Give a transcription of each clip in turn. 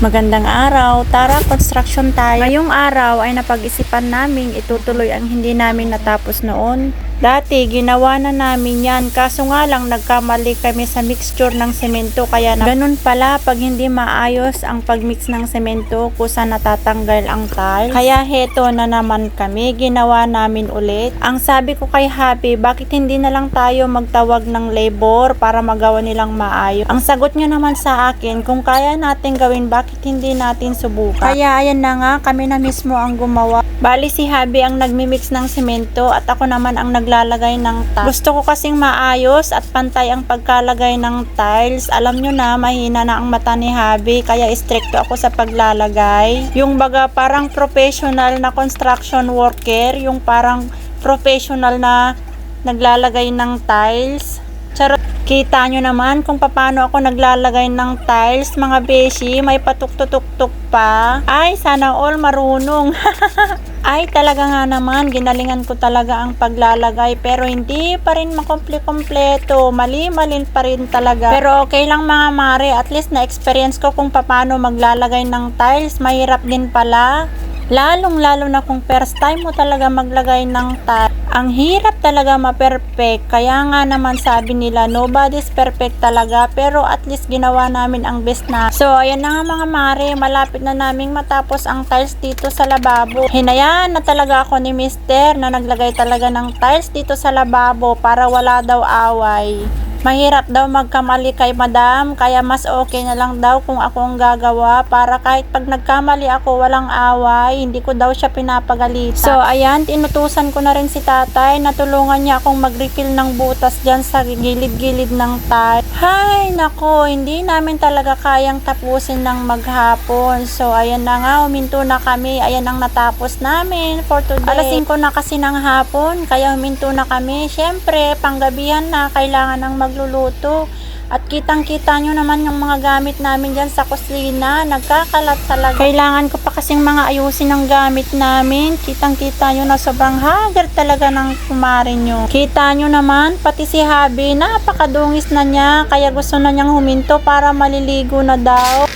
Magandang araw, tara construction tayo. Ngayong araw ay napag-isipan namin itutuloy ang hindi namin natapos noon. Dati ginawa na namin yan kaso nga lang nagkamali kami sa mixture ng semento kaya na ganun pala pag hindi maayos ang pagmix ng semento kusa natatanggal ang tiles. Kaya heto na naman kami, ginawa namin ulit. Ang sabi ko kay Happy, bakit hindi na lang tayo magtawag ng labor para magawa nilang maayos? Ang sagot niya naman sa akin, kung kaya natin gawin, bakit hindi natin subukan? Kaya ayan na nga, kami na mismo ang gumawa. Bali si Habi ang nagmimix ng semento at ako naman ang naglalagay ng tiles. Gusto ko kasing maayos at pantay ang pagkalagay ng tiles. Alam nyo na, mahina na ang mata ni Habi kaya stricto ako sa paglalagay. Yung baga parang professional na construction worker, yung parang professional na naglalagay ng tiles. Charot. Kita nyo naman kung paano ako naglalagay ng tiles, mga beshi. May patuktutuktok pa. Ay, sana all marunong. Ay, talaga nga naman, ginalingan ko talaga ang paglalagay. Pero hindi pa rin makomple-kompleto. Mali-malin pa rin talaga. Pero okay lang mga mare, at least na-experience ko kung paano maglalagay ng tiles. Mahirap din pala. Lalong lalo na kung first time mo talaga maglagay ng tile. Ang hirap talaga ma-perfect. Kaya nga naman sabi nila, nobody's perfect talaga. Pero at least ginawa namin ang best na. So, ayan na nga mga mare. Malapit na naming matapos ang tiles dito sa lababo. Hinayaan na talaga ako ni mister na naglagay talaga ng tiles dito sa lababo para wala daw away. Mahirap daw magkamali kay madam, kaya mas okay na lang daw kung ako ang gagawa para kahit pag nagkamali ako walang away, hindi ko daw siya pinapagalitan. So ayan, tinutusan ko na rin si tatay, natulungan niya akong mag-refill ng butas dyan sa gilid-gilid ng tile. Hay, nako, hindi namin talaga kayang tapusin ng maghapon. So ayan na nga, huminto na kami, ayan ang natapos namin for today. Alas 5 na kasi ng hapon, kaya huminto na kami. Siyempre, panggabihan na, kailangan ng magluluto. At kitang-kita nyo naman yung mga gamit namin dyan sa kusina. Nagkakalat talaga. Kailangan ko pa kasing mga ayusin ng gamit namin. Kitang-kita nyo na sobrang hagar talaga ng kumari nyo. Kita nyo naman, pati si Habi, napakadungis na niya. Kaya gusto na niyang huminto para maliligo na daw.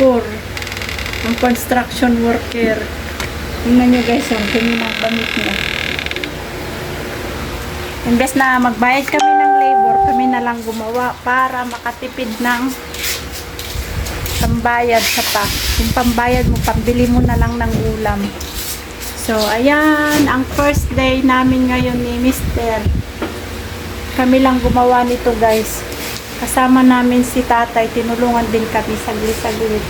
Poor. Ang construction worker. Tingnan nyo guys, ang dumi ng damit niya. Imbes na magbayad kami ng labor, kami na lang gumawa para makatipid ng pambayad sa pa. Yung pambayad mo, pambili mo na lang ng ulam. So, ayan, ang first day namin ngayon ni Mister. Kami lang gumawa nito guys. Kasama namin si tatay, tinulungan din kami saglit-saglit.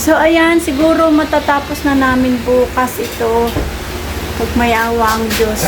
So, ayan, siguro matatapos na namin bukas ito. Pag may awa Diyos.